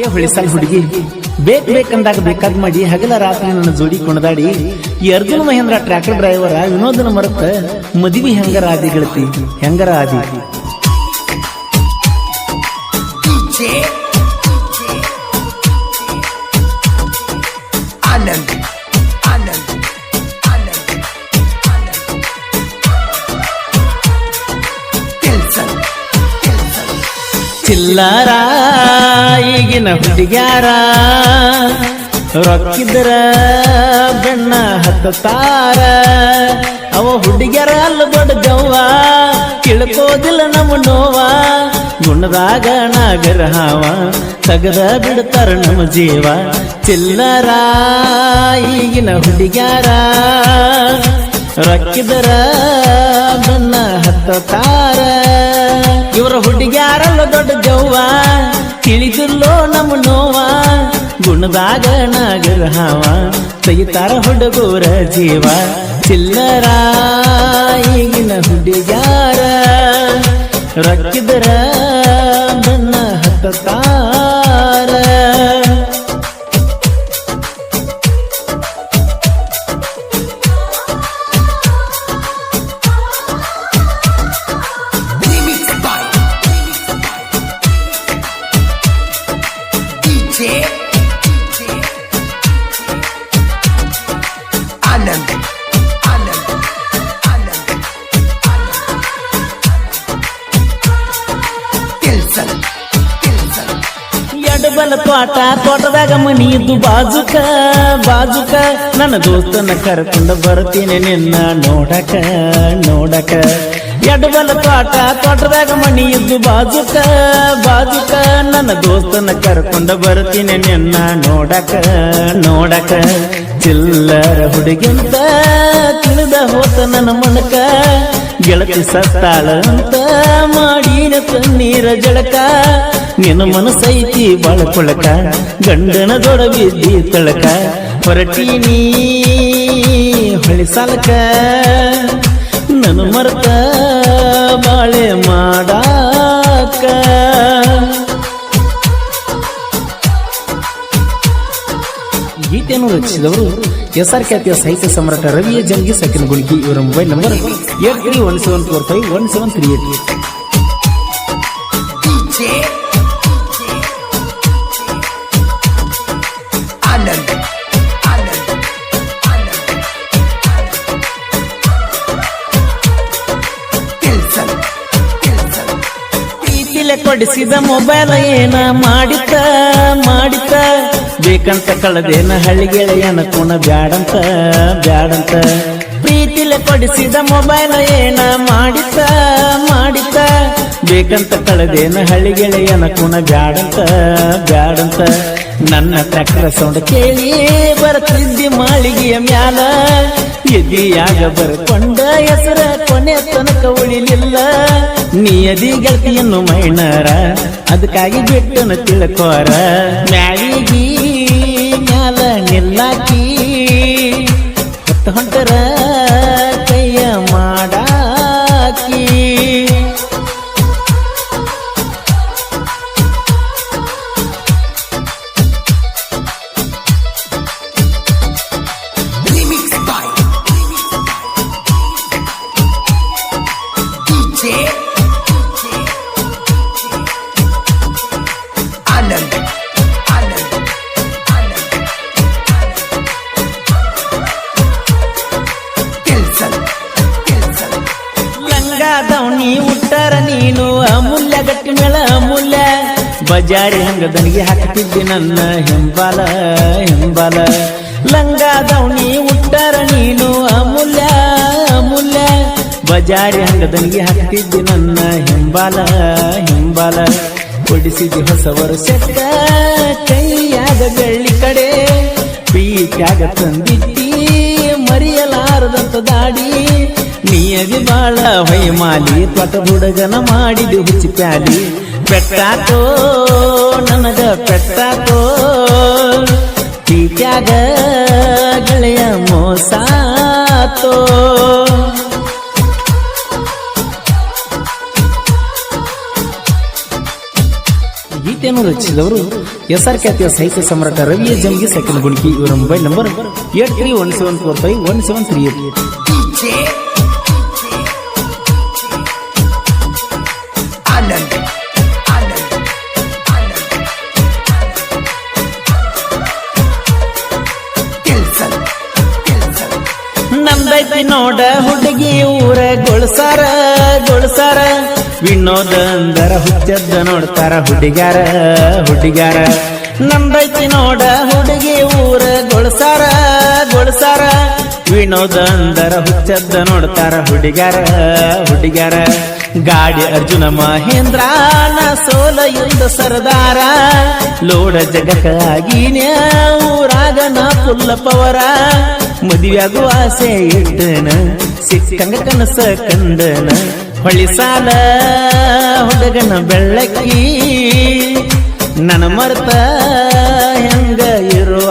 ಏ ಹೊಳಿಸಲ್ ಹುಡುಗಿ, ಬೇಕ್ ಬೇಕಂದಾಗ ಬೇಕಾದ್ ಮಾಡಿ ಹಗಲ ರಾತ್ರಿ ನನ್ನ ಜೋಡಿ ಕುಣದಾಡಿ ಈ ಅರ್ಜುನ ಮಹೇಂದ್ರ ಟ್ರ್ಯಾಕ್ಟರ್ ಡ್ರೈವರ ವಿನೋದನ ಮರತ ಮದುವೆ ಹೆಂಗರ ಆದಿ ಗೆಳತಿ, ಹೆಂಗರ ಆದಿ? ಚಿಲ್ಲಾರ? ಈಗಿನ ಹುಡುಗ್ಯಾರ? ರೊಕ್ಕಿದ್ರ ಬೆಣ್ಣ ಹತ್ತಾರ ಅವ ಹುಡುಗ್ಯಾರ ಅಲ್ಲ ದೊಡ್ಡ ಗವ್ವ ತಿಳ್ಕೋದಿಲ್ಲ ನಮ್ಮ ನೋವ. ಗುಣದಾಗ ನಾಗರ ಹಾವ, ತಗದ ಬಿಡ್ತಾರ ನಮ್ಮ ಜೀವ. ಚಿಲ್ಲರ? ಈಗಿನ ಹುಡುಗ್ಯಾರ? ರೊಕ್ಕಿದ್ರ ಬೆನ್ನ ಹತ್ತಾರ ಇವರ ಹುಡುಗ್ಯಾರಲ್ಲ ದೊಡ್ಡ ಜವ್ವ ತಿಳಿದಿಲ್ಲೋ ನಮ್ಮ ನೋವ, ಗುಣದಾಗ ನಾಗರ ಹಾವ ತೆಗಿತಾರ ಹುಡುಗರ ಜೀವ. ಚಿಲ್ಲರ ಈಗಿನ ಹುಡುಗ್ಯಾರ, ರೊಕ್ಕಿದರ ಬನ್ನ ಹತ್ತಾರ आनंद आनंद आनंद तिलसन तिलसन ಎಡಬಲ ತೋಟ ತೋಟದಾಗ ಮನಿ ಇದ್ದು ಬಾಜುಕ ಬಾಜುಕ ನನ್ನ ದೋಸ್ತನ ಕರ್ಕೊಂಡು ಬರ್ತೀನಿ ನಿನ್ನ ನೋಡಕ ನೋಡಕ ಎಡಬಲ ತೋಟ ತೋಟದಾಗ ಮನಿ ಇದ್ದು ಬಾಜುಕ ಬಾಜುಕ ನನ್ನ ದೋಸ್ತನ ಕರ್ಕೊಂಡು ಬರ್ತೀನಿ ನಿನ್ನ ನೋಡಕ ನೋಡಕ ಚಿಲ್ಲರ ಹುಡುಗಿಂತ ತಿಳಿದ ಹೋತ ನನ್ನ ಮನಕ ಗೆಳತಿ ಸತ್ತಾಳ ಅಂತ ಮಾಡಿನ ತಣ್ಣೀರ ಜಳಕ. ನಿನ್ನ ಮನಸೈತಿ ಬಳಕೊಳಕ ಗಂಡನ ದೊಡಗಿದ್ದಿ ತಳಕ. ಹೊರಟೀನಿ ಹೊಳಿ ಸಾಲಕ. ನನ್ನ ಮರತ ಕಥೆಯನ್ನು ರಚಿಸಿದವರು ಎಸ್ ಆರ್ ಖ್ಯಾತಿಯ ಸಾಹಿತ್ಯ ಸಮ್ರಾಟ ರವಿಯ ಜಂಗಿ ಸಕಿನ್ ಗುಣಿಗಿ ಇವರ mobile number eight three one seven four five one seven three eight. ಕೊಡಿಸಿದ mobile ಏನ ಮಾಡಿತ ಮಾಡಿತ ಬೇಕಂತ ಕಳದೇನ ಹಳ್ಳಿಗೆಳೆಯನ ಕುಣ ಬ್ಯಾಡಂತ ಬ್ಯಾಡಂತ. ಪ್ರೀತಿಲೆ ಕೊಡಿಸಿದ ಮೊಬೈಲ್ ಏನ ಮಾಡಿತ ಮಾಡಿತ ಬೇಕಂತ ಕಳದೇನ ಹಳ್ಳಿಗೆಳೆಯನ ಕುಣ ಬ್ಯಾಡಂತ ಬ್ಯಾಡಂತ. ನನ್ನ ಟ್ರ್ಯಾಕ್ಟರ್ ಸೌಂಡ್ ಕೇಳಿ ಬರ್ತಿದ್ದಿ ಮಾಳಿಗೆಯ ಮ್ಯಾಲ. ಎದಿಯಾಗ ಬರ್ಕೊಂಡ ಹೆಸರ ಕೊನೆ ತನಕ ಉಳಿಲಿಲ್ಲ. ನೀ ಅದಿ ಗೆಳತಿಯನ್ನು ಮೈಣಾರ ಅದಕ್ಕಾಗಿ ಬಿಟ್ಟನ ತಿಳ್ಕೋರ. ಮ್ಯಾಲಿಗಿ ಹೊತ್ತ ಹೊಂಟರ ಅಮೂಲ್ಯ ಗಟ್ಟಿ ಮೇಳ ಅಮೂಲ್ಯ ಬಜಾರಿ ಹಂಗದನಿಗೆ ಹಾಕ್ತಿದ್ದಿ ನನ್ನ ಹಿಂಬಾಲ ಹಿಂಬಾಲ. ಲಂಗ ದವಣಿ ಉಟ್ಟರ ನೀನು ಅಮೂಲ್ಯ ಅಮೂಲ್ಯ. ಬಜಾರಿ ಹಂಗದನಿಗೆ ಹಾಕ್ತಿದ್ದಿ ನನ್ನ ಹಿಂಬಾಲ ಹಿಂಬಾಲ. ಕೊಡಿಸಿದಿ ಹೊಸ ವರ್ಷಕ್ಕ ಕೈಯಾಗ ಬೆಳ್ಳಿ ಕಡೆ. ಪ್ರೀತ್ಯಾಗ ತಂದಿಟ್ಟಿ, ಮರಿಯಲಾರದಂತ ದಾಡಿ. ನೀಯದಿ ಬಾಳ ಹೊಯ್ಮಾಲಿ, ತೊಟ ಹುಡುಗನ ಮಾಡಿದು ಹುಚ್ಚಿ ಪ್ಯಾಲಿ. ಪೆಟ್ಟಾತೋ ನನಗ ಪೆಟ್ಟಾತೋ ಪ್ರೀತ್ಯಾಗ ಗೆಳೆಯ ಮೋಸಾತೋ ಗೀತೆಯನ್ನು ರಚಿಸಿದವರು ಎಸ್ ಆರ್ ಖ್ಯಾತಿಯ ಸಾಹಿತ್ಯ ಸಮ್ರಾಟ ರವಿಯ ಜಂಗಿ, ಸೆಕೆಂಡ್ ಗುಣಿಕಿ ಇವರ mobile number eight three one seven four five one seven three eight. ನಂದೈತಿ ನೋಡ ಹುಡುಗಿ ಊರ ಗೊಳ್ಸಾರ ಗೊಳ್ಸಾರ. ವಿನೋದಂದರ ಹುಚ್ಚದ್ದ ನೋಡ್ತಾರ ಹುಡುಗಾರ ಹುಡುಗಾರ ನಂದೈತಿ ನೋಡ ಹುಡುಗಿ ಊರ ಗೊಳ್ಸಾರ ಗೊಳ್ಸಾರ. ವಿನೋದಂದರ ಹುಚ್ಚದ್ದ ನೋಡ್ತಾರ ಹುಡುಗಾರ ಹುಡುಗಾರ ಗಾಡಿ ಅರ್ಜುನ ಮಹೇಂದ್ರ ನ ಸೋಲ ಯುದ್ಧ ಸರದಾರ. ಲೋಡ ಜಗಕ್ಕಾಗಿ ಊರಾಗ ನಾ ಪುಲ್ಲ ಪವರ. ಮದುವೆಯಾಗುವ ಆಸೆ ಇಟ್ಟನ ಸಿಕ್ಕಂಗ ಕನಸ ಕಂದನ. ಹೊಳಿ ಸಾಲ ಹುಡುಗನ ಬೆಳ್ಳಕ್ಕಿ ನನ್ನ ಮರ್ತ ಹೆಂಗ ಇರುವ